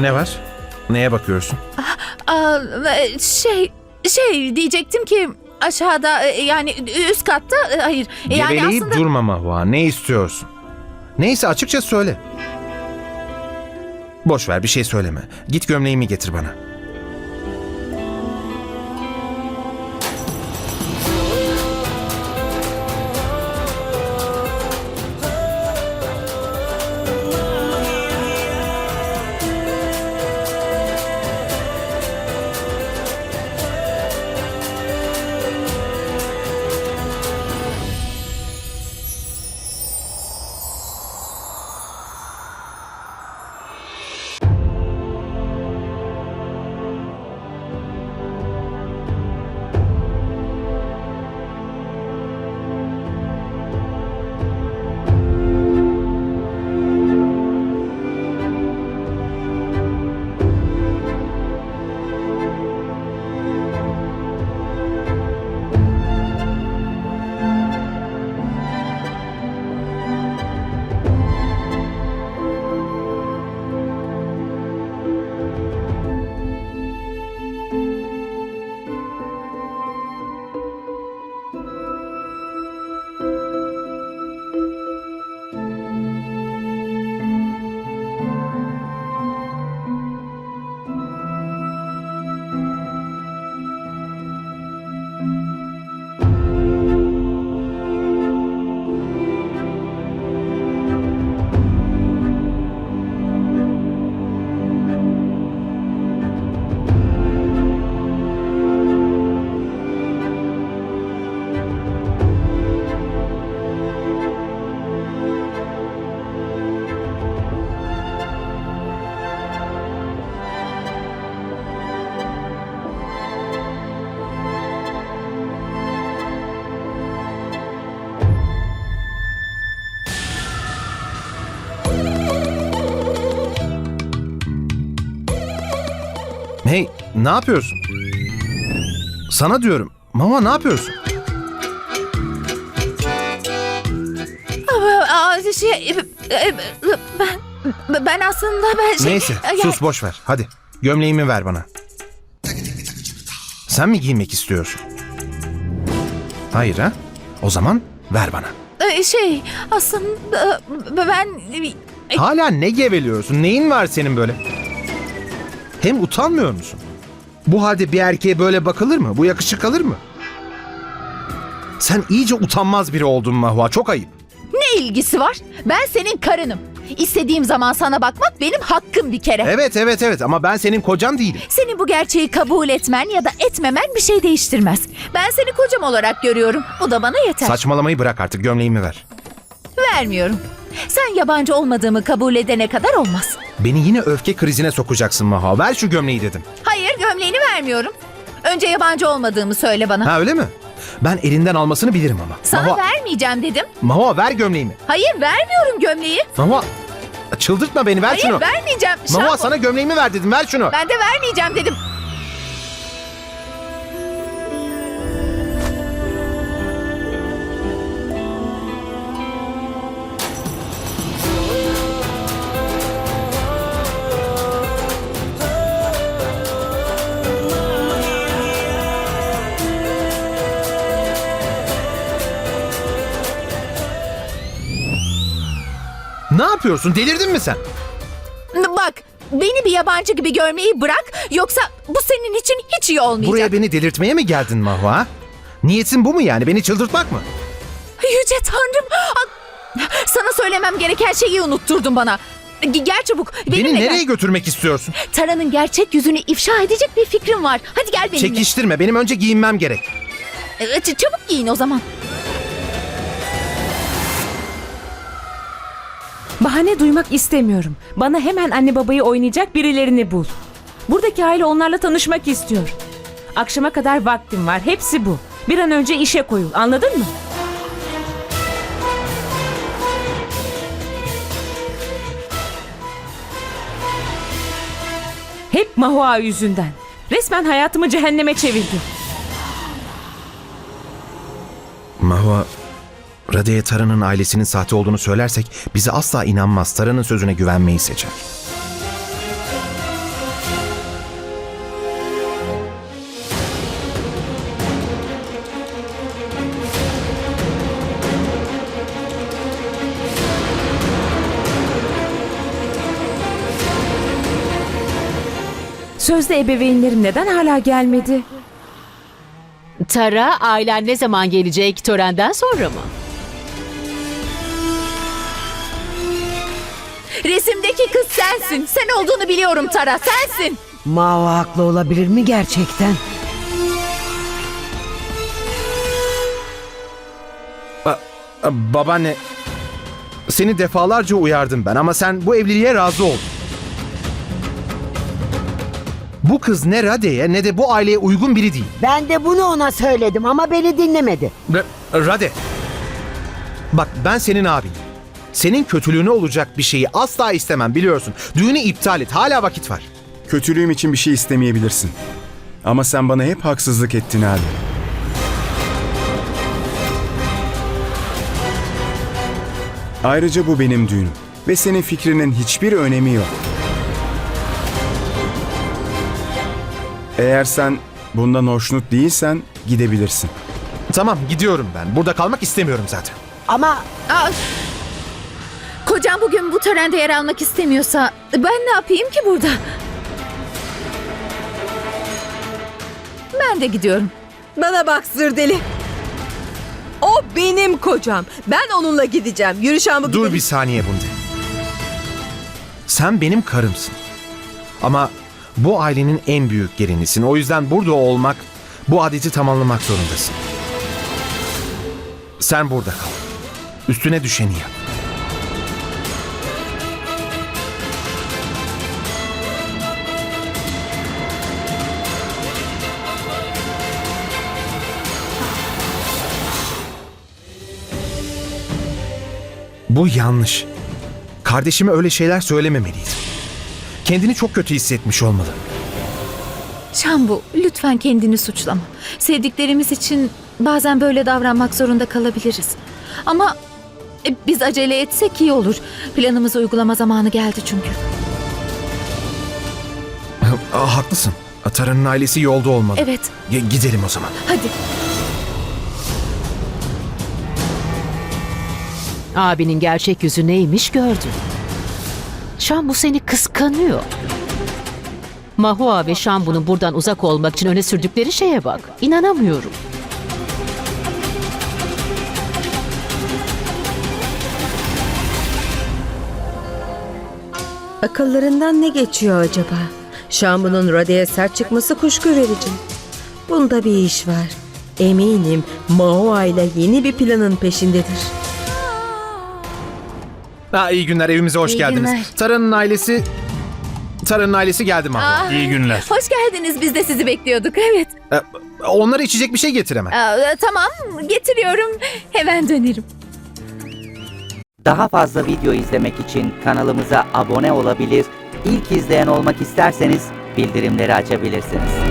Ne var? Neye bakıyorsun? Aa, e, şey şey diyecektim ki aşağıda e, yani üst katta e, hayır yani Geveleyip aslında durma Mahva. Ne istiyorsun? Neyse açıkça söyle. Boş ver bir şey söyleme. Git gömleğimi getir bana. Ne yapıyorsun? Sana diyorum. Mama ne yapıyorsun? Aa, şey e, e, ben ben aslında ben şey Neyse, e, sus boş ver. Hadi, gömleğimi ver bana. Sen mi giymek istiyorsun? Hayır ha? O zaman ver bana. e, şey aslında ben Hala ne geveliyorsun? Neyin var senin böyle? Hem utanmıyor musun? Bu halde bir erkeğe böyle bakılır mı? Bu yakışık alır mı? Sen iyice utanmaz biri oldun Mahva. Çok ayıp. ne ilgisi var? Ben senin karınım. İstediğim zaman sana bakmak benim hakkım bir kere. Evet evet evet ama ben senin kocan değilim. Senin bu gerçeği kabul etmen ya da etmemen bir şey değiştirmez. Ben seni kocam olarak görüyorum. Bu da bana yeter. Saçmalamayı bırak artık gömleğimi ver. Vermiyorum. Sen yabancı olmadığımı kabul edene kadar olmaz. Beni yine öfke krizine sokacaksın Mahva. Ver şu gömleği dedim. Hayır gömleğini vermiyorum. Önce yabancı olmadığımı söyle bana. Ha öyle mi? Ben elinden almasını bilirim ama. Sana Mahva, vermeyeceğim dedim. Mahva ver gömleğimi. Hayır vermiyorum gömleği. Mahva çıldırtma beni ver Hayır şunu. vermeyeceğim. Mahva sana gömleğimi ver dedim ver şunu. Ben de vermeyeceğim dedim. Yapıyorsun delirdin mi sen? Bak beni bir yabancı gibi görmeyi bırak yoksa bu senin için hiç iyi olmayacak. Buraya beni delirtmeye mi geldin Mahva? Niyetin bu mu yani beni çıldırtmak mı? Yüce Tanrım. Sana söylemem gereken şeyi unutturdun bana. Gel çabuk. Beni nereye gel. götürmek istiyorsun? Tara'nın gerçek yüzünü ifşa edecek bir fikrim var. Hadi gel benimle. Çekiştirme benim önce giyinmem gerek. Evet, çabuk giyin o zaman. Bahane duymak istemiyorum. Bana hemen anne babayı oynayacak birilerini bul. Buradaki aile onlarla tanışmak istiyor. Akşama kadar vaktim var. Hepsi bu. Bir an önce işe koyul. Anladın mı? Hep Mahua yüzünden. Resmen hayatımı cehenneme çevirdi. Mahva Rade'ye Tara'nın ailesinin sahte olduğunu söylersek bize asla inanmaz. Tara'nın sözüne güvenmeyi seçer. Sözde ebeveynlerim neden hala gelmedi? Tara, ailen ne zaman gelecek? Törenden sonra mı? Resimdeki kız sensin. Sen olduğunu biliyorum Tara. Sensin. Mao haklı olabilir mi gerçekten? Babaanne, seni defalarca uyardım ben ama sen bu evliliğe razı oldun. Bu kız ne Rade'ye ne de bu aileye uygun biri değil. Ben de bunu ona söyledim ama beni dinlemedi. R- Rade. Bak ben senin abin. Senin kötülüğüne olacak bir şeyi asla istemem biliyorsun. Düğünü iptal et. Hala vakit var. Kötülüğüm için bir şey istemeyebilirsin. Ama sen bana hep haksızlık ettin abi. Ayrıca bu benim düğünüm ve senin fikrinin hiçbir önemi yok. Eğer sen bundan hoşnut değilsen gidebilirsin. Tamam gidiyorum ben. Burada kalmak istemiyorum zaten. Ama Aa, kocam bugün bu törende yer almak istemiyorsa ben ne yapayım ki burada? Ben de gidiyorum. Bana bak zırdeli. O benim kocam. Ben onunla gideceğim. Yürüyüşümü Dur bir saniye Bunde. Sen benim karımsın. Ama bu ailenin en büyük gelinisin. O yüzden burada olmak, bu adeti tamamlamak zorundasın. Sen burada kal. Üstüne düşeni yap. Bu yanlış. Kardeşime öyle şeyler söylememeliydim. Kendini çok kötü hissetmiş olmalı. Şambu, lütfen kendini suçlama. Sevdiklerimiz için bazen böyle davranmak zorunda kalabiliriz. Ama e, biz acele etsek iyi olur. Planımızı uygulama zamanı geldi çünkü. Aa, haklısın. Atara'nın ailesi yolda olmalı. Evet, G- gidelim o zaman. hadi. Abinin gerçek yüzü neymiş gördün. Şambu seni kıskanıyor. Mahua ve Şambu'nun buradan uzak olmak için öne sürdükleri şeye bak. İnanamıyorum. Akıllarından ne geçiyor acaba? Şambu'nun Rade'ye sert çıkması kuşku verici. Bunda bir iş var. Eminim Maoa ile yeni bir planın peşindedir. Ha, iyi günler evimize hoş İyi geldiniz. günler. Tara'nın ailesi... Tara'nın ailesi geldi? Aa, İyi günler. Hoş geldiniz. Biz de sizi bekliyorduk. Evet. Ee, onlara içecek bir şey getir hemen. Aa, tamam, getiriyorum. Hemen dönerim. Daha fazla video izlemek için kanalımıza abone olabilir, ilk izleyen olmak isterseniz bildirimleri açabilirsiniz.